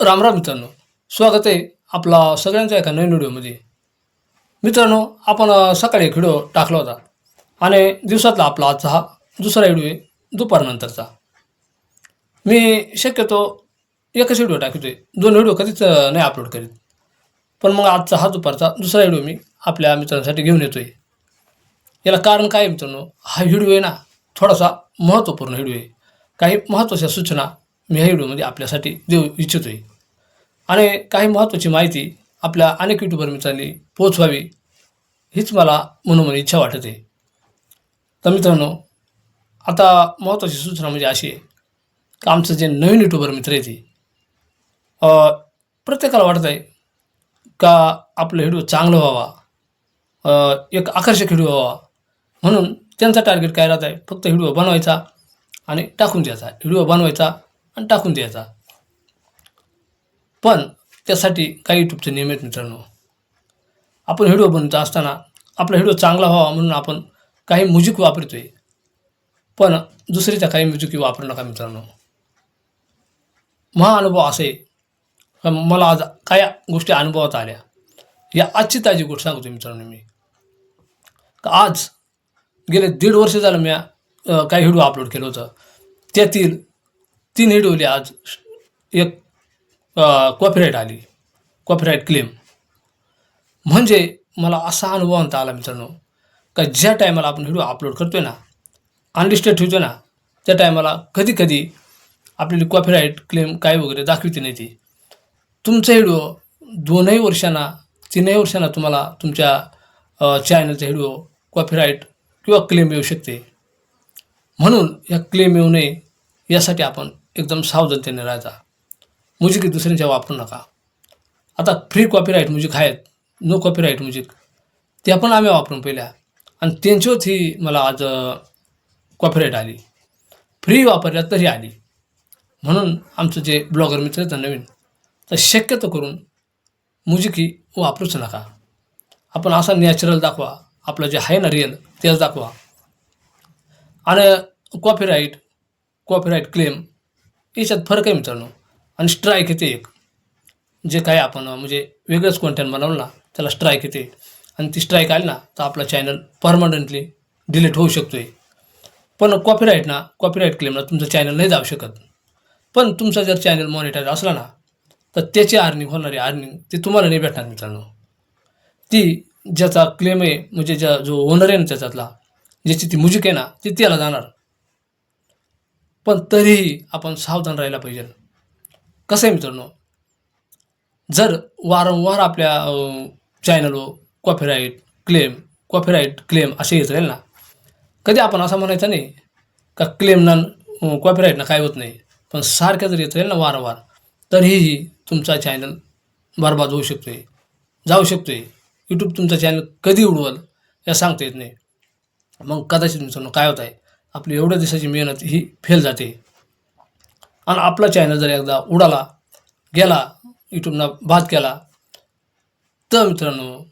रामराम मित्रांनो. स्वागत आहे आपला सगळ्यांचा एका नवीन व्हिडिओमध्ये. मित्रांनो आपण सकाळी एक व्हिडिओ टाकला होता. आणि दिवसातला आपला आजचा हा दुसरा व्हिडिओ आहे दुपारनंतरचा. मी शक्यतो एकच व्हिडिओ टाकतोय. दोन व्हिडिओ कधीच नाही अपलोड करीत. पण मग आजचा हा दुपारचा दुसरा व्हिडिओ मी आपल्या मित्रांसाठी घेऊन येतोय. याला कारण काय मित्रांनो हा व्हिडिओ आहे ना थोडासा महत्त्वपूर्ण व्हिडिओ आहे. काही महत्त्वाच्या सूचना मी ह्या व्हिडिओमध्ये आपल्यासाठी देऊ इच्छितोय. आणि काही महत्त्वाची माहिती आपल्या अनेक युट्यूबर मित्रांनी पोचवावी हीच मला मनोमन इच्छा वाटते. तर मित्रांनो आता महत्त्वाची सूचना म्हणजे अशी आहे का आमचं जे नवीन युट्यूबर मित्र आहे ते प्रत्येकाला वाटत आहे का आपलं व्हिडिओ चांगलं व्हावा एक आकर्षक व्हिडिओ व्हावा. म्हणून त्यांचा टार्गेट काय राहत आहे फक्त व्हिडिओ बनवायचा आणि टाकून द्यायचा. व्हिडिओ बनवायचा आणि टाकून द्यायचा. पण त्यासाठी काही यूट्यूबचे नियम आहेत मित्रांनो. आपण व्हिडिओ बनवत असताना आपला व्हिडिओ चांगला व्हावा म्हणून आपण काही म्युझिक वापरतो आहे पण दुसरीच्या काही म्युझिक वापरू नका मित्रांनो. महा अनुभव असे का मला आज काय गोष्टी अनुभवात आल्या? या आजची ताजी गोष्ट सांगतो मित्रांनो मी. का आज गेले दीड वर्ष झालं मी काही व्हिडिओ अपलोड केलं होतं. त्यातील तीन व्हिडिओले आज. एक कॉपीराईट आली. कॉपीराईट क्लेम म्हणजे मला असा अनुभव आणता आला मित्रांनो का ज्या टायमाला आपण व्हिडिओ अपलोड करतोय ना अनलिस्टेड ठेवतो ना त्या टायमाला कधी कधी आपल्याला कॉपीराईट क्लेम काय वगैरे दाखविते नाही ती. तुमचा व्हिडिओ दोनही वर्षांना तीनही वर्षांना तुम्हाला तुमच्या चॅनलचा व्हिडिओ कॉपीराईट किंवा क्लेम येऊ शकते. म्हणून या क्लेम येऊ नये यासाठी आपण एकदम सावधानतेने राहायचा म्युझिक दुसऱ्यांच्या वापरू नका. आता फ्री कॉपीराईट म्युझिक आहेत. नो कॉपीराईट म्युझिक त्या पण आम्ही वापरून पहिल्या. आणि त्यांच्यावरच ही मला आज कॉपीराईट आली. फ्री वापरल्या तरी आली. म्हणून आमचं जे ब्लॉगर मित्र आहेत नवीन तर शक्यतो करून म्युझिक ही वापरूच नका. आपण असा नॅचरल दाखवा. आपलं जे आहे ना रिअल तेच दाखवा. आणि कॉपीराईट कॉपीराईट क्लेम याच्यात फरक आहे मित्रांनो. आणि स्ट्राईक येते एक. जे काही आपण म्हणजे वेगळंच कॉन्टेंट बनवलं ना त्याला स्ट्राईक येते. आणि ती स्ट्राईक आली ना तर आपला चॅनल परमनंटली डिलीट होऊ शकतो आहे पण कॉपीराईट ना कॉपीराईट क्लेमला तुमचं चॅनल नाही जाऊ शकत. पण तुमचा जर चॅनल मॉनिटाईज असला ना तर त्याची अर्निंग होणारी अर्निंग ती तुम्हाला नाही भेटणार मित्रांनो. ती ज्याचा क्लेम आहे म्हणजे ज्या जो ओनर आहे ना त्याच्यातला ज्याची ती म्युझिक आहे ना ती त्याला जाणार. पण तरीही आपण सावधान राहायला पाहिजे. कसं आहे मित्रांनो? जर वारंवार आपल्या चॅनलवर कॉपीराईट क्लेम कॉपीराईट क्लेम असे येत राहील ना कधी आपण असं म्हणायचं नाही का क्लेम ना कॉपीराईट ना काय होत नाही पण सारख्या जर येत राहील ना वारंवार तरीही तुमचा चॅनल बरबाद होऊ शकतो आहे जाऊ शकतो आहे यूट्यूब तुमचा चॅनल कधी उडवल या सांगता येत नाही. मग कदाचित मित्रांनो काय होत आहे आपली एवढ्या दिवसाची मेहनत ही फेल जाते. आणि आपला चॅनल जर एकदा उडाला गेला यूट्यूबनं बाद केला तर मित्रांनो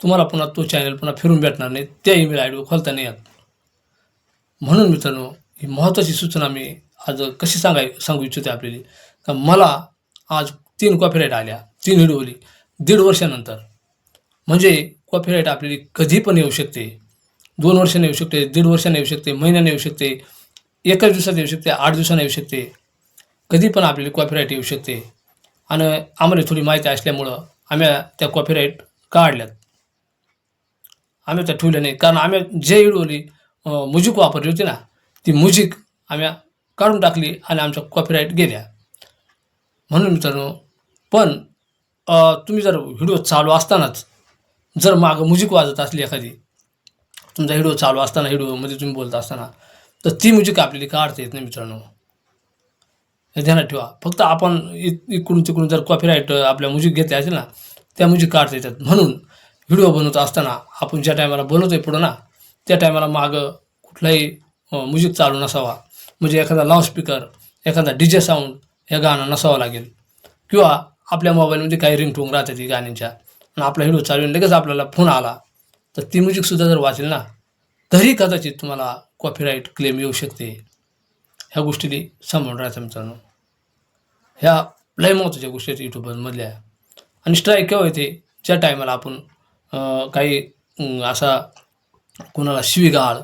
तुम्हाला पुन्हा तो चॅनल पुन्हा फिरून भेटणार नाही. त्या ईमेल आय डी खोलता नाही येत. म्हणून मित्रांनो ही महत्त्वाची सूचना मी आज कशी सांगाय सांगू इच्छिते आपल्याला का मला आज तीन कॉपीराईट आल्या तीन हिडवली दीड वर्षानंतर. म्हणजे कॉपीराईट आपल्याला कधी पण येऊ शकते. दोन वर्षाने येऊ शकते दीड वर्षाने येऊ शकते महिन्याने येऊ शकते. एकाच दिवसात येऊ शकते आठ दिवसांना येऊ शकते. कधी पण आपल्याला कॉपीराईट येऊ शकते. आणि आम्हाला थोडी माहिती असल्यामुळं आम्ही त्या कॉपीराईट काढल्यात. आम्ही त्या ठेवल्या नाही. कारण आम्ही जे इडवली म्युझिक वापरली होती ना ती म्युझिक आम्ही काढून टाकली आणि आमच्या कॉपीराईट गेल्या. म्हणून मित्रांनो पण तुम्ही जर व्हिडिओ चालू असतानाच जर मागं म्युझिक वाजत असली एखादी तुमचा व्हिडिओ चालू असताना व्हिडिओमध्ये तुम्ही बोलत असताना तर ती म्हणजे म्युझिक आपल्याला काढता येत नाही मित्रांनो? हे ध्यानात ठेवा. फक्त आपण इ- इकडून तिकडून जर कॉपीराईट आपल्या म्युझिक घेतल्या असेल ना त्या म्हणजे म्युझिक काढता येतात? म्हणून व्हिडिओ बनवत असताना आपण ज्या टायमाला बनवतो आहे पुढं ना त्या टायमाला मागं कुठलाही म्युझिक चालू नसावा. म्हणजे एखादा लाऊडस्पीकर एखादा डी जे साऊंड हे गाणं नसावं लागेल. किंवा आपल्या मोबाईलमध्ये काही रिंगटोंग राहते ती गाण्यांच्या. आणि आपला व्हिडिओ चालू लगेच आपल्याला फोन आला. तर ती म्युझिकसुद्धा जर वाचेल ना तरी कदाचित तुम्हाला कॉपीराईट क्लेम येऊ शकते. ह्या गोष्टी सांभाळून राहायचं मित्रांनो. ह्या लय महत्त्वाच्या गोष्टी आहेत यूट्यूबमधल्या. आणि स्ट्राईक केव्हा येते? ज्या टायमाला आपण काही असा कोणाला शिवीगाळ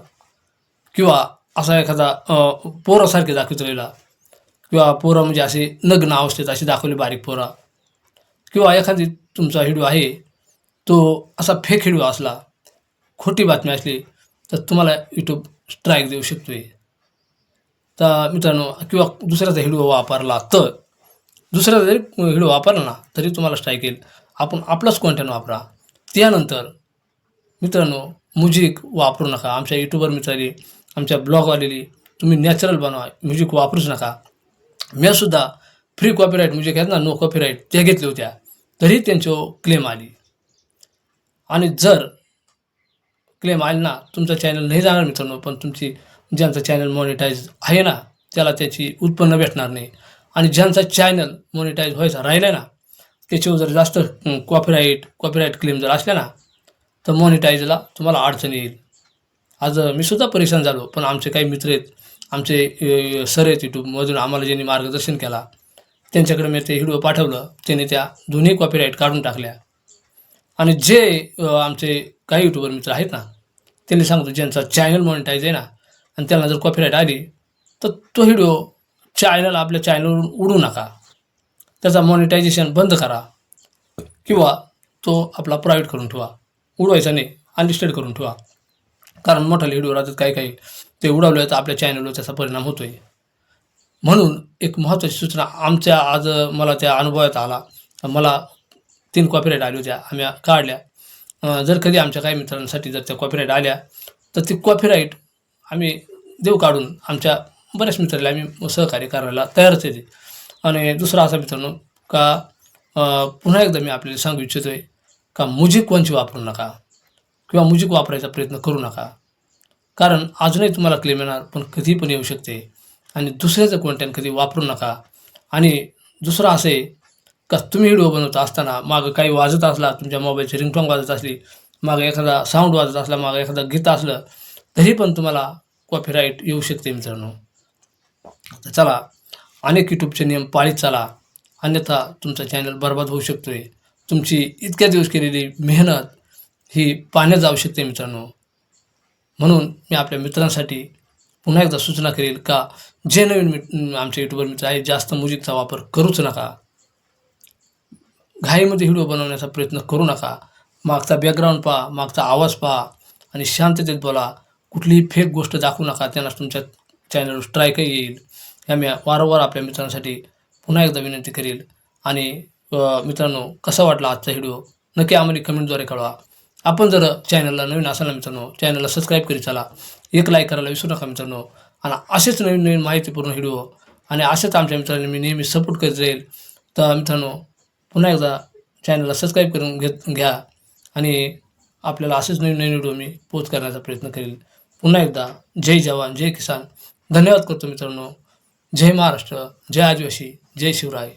किंवा असा एखादा पोरासारखे दाखवितलेला राहिला किंवा पोरं म्हणजे असे नग्न अवस्थेत असे दाखवले बारीक पोरा. किंवा एखादी तुमचा व्हिडिओ आहे तो असा फेक व्हिडिओ असला खोटी बातमी असली तर तुम्हाला यूट्यूब स्ट्राईक देऊ शकतो आहे तर मित्रांनो किंवा दुसऱ्याचा व्हिडिओ वापरला तर दुसऱ्याचा जरी व्हिडिओ वापरला ना तरी तुम्हाला स्ट्राईक येईल. आपण आपलाच कॉन्टेंट वापरा. त्यानंतर मित्रांनो म्युझिक वापरू नका. आमच्या यूट्यूबर मित्राने आमच्या ब्लॉग आलेली तुम्ही नॅचरल बनवा. म्युझिक वापरूच नका. मीसुद्धा फ्री कॉपीराईट म्युझिक आहेत ना नो कॉपीराईट त्या घेतल्या होत्या. तरी त्यांच्यावर क्लेम आली. आणि जर क्लेम आले ना तुमचं चॅनल नाही जाणार मित्रांनो पण तुमची ज्यांचं चॅनल मॉनिटाईज आहे ना त्याला त्याची उत्पन्न भेटणार नाही. आणि ज्यांचा चॅनल मॉनिटाईज व्हायचा राहिला ना त्याच्यावर जर जास्त कॉपीराईट कॉपीराईट क्लेम जर असल्या ना तर मॉनिटाईजला तुम्हाला अडचण येईल. आज मी सुद्धा परेशान झालो पण आमचे काही मित्र आहेत आमचे सर आहेत यूट्यूबमधून आम्हाला ज्यांनी मार्गदर्शन केला त्यांच्याकडे मी ते व्हिडिओ पाठवलं त्याने त्या दोन्ही कॉपीराईट काढून टाकल्या. आणि जे आमचे काही युट्यूबर मित्र आहेत ना त्यांनी सांगतो ज्यांचा चॅनल मॉनिटाईज आहे ना आणि त्यांना जर कॉपीराईट आली तर तो व्हिडिओ चॅनल आपल्या चॅनलवरून उडू नका. त्याचा मॉनिटायझेशन बंद करा. किंवा तो आपला प्रायव्हेट करून ठेवा. उडवायचा नाही अनलिस्टेड करून ठेवा. कारण मोठाले व्हिडिओ राहतात काही काही ते उडवले तर आपल्या चॅनलवर त्याचा परिणाम होतो आहे म्हणून एक महत्त्वाची सूचना आमच्या आज मला त्या अनुभवात आला. मला तीन कॉपीराईट आल्या होत्या. आम्ही काढल्या. जर कधी आमच्या काही मित्रांसाठी जर त्या कॉपीराईट आल्या तर ती कॉपीराईट आम्ही देऊ काढून आमच्या बऱ्याच मित्राला आम्ही सहकार्य करायला तयारच येते आणि दुसरा असा मित्रांनो का पुन्हा एकदा मी आपल्याला सांगू इच्छितो आहे का मुजिक कोणची वापरू नका. किंवा मुजिक वापरायचा प्रयत्न करू नका. कारण अजूनही तुम्हाला क्लेम येणार पण कधी पण येऊ शकते. आणि दुसऱ्याचं कॉन्टेंट कधी वापरू नका. आणि दुसरं असं आहे का तुम्ही व्हिडिओ बनवत असताना मागं काही वाजत असला तुमच्या मोबाईलची रिंगटॉन वाजत असली मागं एखादा साऊंड वाजत असला मागं एखादा गीत असलं तरी पण तुम्हाला कॉपीराईट येऊ शकते मित्रांनो. तर चला अनेक यूट्यूबचे नियम पाळीत चाला. अन्यथा तुमचा चॅनल बर्बाद होऊ शकतो आहे तुमची इतक्या दिवस केलेली मेहनत ही पाण्यात जाऊ शकते मित्रांनो. म्हणून मी आपल्या मित्रांसाठी पुन्हा एकदा सूचना करेल का जे नवीन मिट आमचे यूट्यूबर मित्र आहेत जास्त म्युझिकचा वापर करूच नका. घाईमध्ये व्हिडिओ बनवण्याचा प्रयत्न करू नका. मागचा बॅकग्राऊंड पहा मागचा आवाज पहा आणि शांततेत बोला. कुठलीही फेक गोष्ट दाखवू नका त्यांना तुमच्या चॅनलवर स्ट्राईकही येईल. या मी वारंवार आपल्या मित्रांसाठी पुन्हा एकदा विनंती करेल. आणि मित्रांनो कसा वाटला आजचा व्हिडिओ नक्की आम्हाला कमेंटद्वारे कळवा. आपण जर चॅनलला नवीन असाल ना मित्रांनो चॅनलला सबस्क्राईब करी चला. एक लाईक करायला विसरू नका मित्रांनो. आणि असेच नवीन नवीन माहितीपूर्ण व्हिडिओ आणि असेच आमच्या मित्रांनी मी नेहमी सपोर्ट करीत जाईल तर मित्रांनो पुन्हा एकदा चॅनलला सबस्क्राईब करून घेत घ्या. आणि आपल्याला असेच नवीन नवीन व्हिडिओ मी पोच करण्याचा प्रयत्न करेल पुन्हा एकदा जय जवान जय किसान. धन्यवाद करतो मित्रांनो. जय महाराष्ट्र जय आदिवासी जय शिवराय.